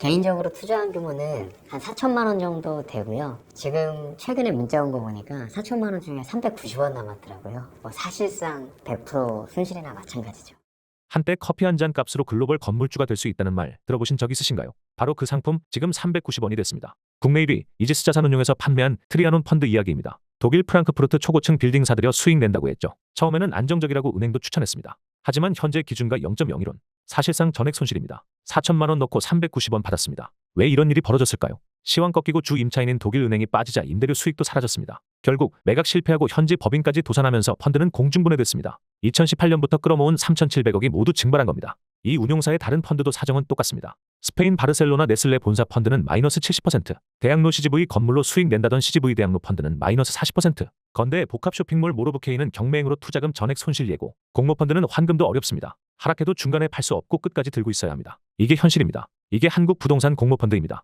개인적으로 투자한 규모는 한 4천만 원 정도 되고요. 지금 최근에 문자 온 거 보니까 4천만 원 중에 390원 남았더라고요. 뭐 사실상 100% 순실이나 마찬가지죠. 한때 커피 한 잔 값으로 글로벌 건물주가 될 수 있다는 말 들어보신 적 있으신가요? 바로 그 상품 지금 390원이 됐습니다. 국내 1위 이지스 자산운용에서 판매한 트리아논 펀드 이야기입니다. 독일 프랑크푸르트 초고층 빌딩 사들여 수익 낸다고 했죠. 처음에는 안정적이라고 은행도 추천했습니다. 하지만 현재 기준가 0.01원. 사실상 전액 손실입니다. 4천만 원 넣고 390원 받았습니다. 왜 이런 일이 벌어졌을까요? 시황 꺾이고 주 임차인인 독일 은행이 빠지자 임대료 수익도 사라졌습니다. 결국 매각 실패하고 현지 법인까지 도산하면서 펀드는 공중분해됐습니다. 2018년부터 끌어모은 3,700억이 모두 증발한 겁니다. 이 운용사의 다른 펀드도 사정은 똑같습니다. 스페인 바르셀로나 네슬레 본사 펀드는 마이너스 70%, 대학로 CGV 건물로 수익 낸다던 CGV 대학로 펀드는 마이너스 40%, 건대 복합 쇼핑몰 모로브케이는 경매행으로 투자금 전액 손실 예고, 공모 펀드는 환금도 어렵습니다. 하락해도 중간에 팔 수 없고 끝까지 들고 있어야 합니다. 이게 현실입니다. 이게 한국 부동산 공모 펀드입니다.